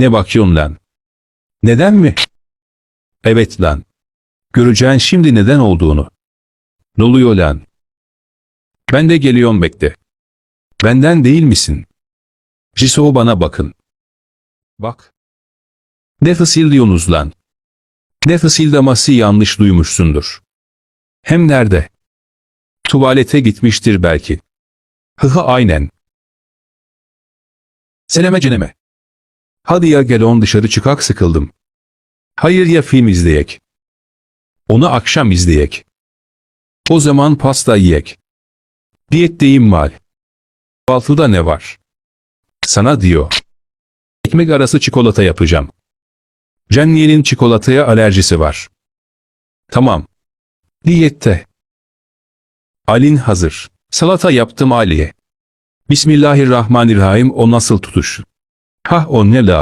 Ne bakıyorsun lan? Neden mi? Evet lan. Göreceksin şimdi neden olduğunu. Ne oluyor lan? Ben de geliyorum bekle. Benden değil misin? Jiso bana bakın. Bak. Ne fısıldıyorsunuz lan? Ne fısıldaması yanlış duymuşsundur. Hem nerede? Tuvalete gitmiştir belki. Hıhı aynen. Seneme ceneme. Hadi ya gel on dışarı çıkak sıkıldım. Hayır ya film izleyek. Onu akşam izleyek. O zaman pasta yiyek. Diyetteyim mal. Kahvaltıda ne var? Sana diyor. Ekmek arası çikolata yapacağım. Jenny'nin çikolataya alerjisi var. Tamam. Diyette. Alin hazır. Salata yaptım Ali'ye. Bismillahirrahmanirrahim o nasıl tutuş? Hah o ne la?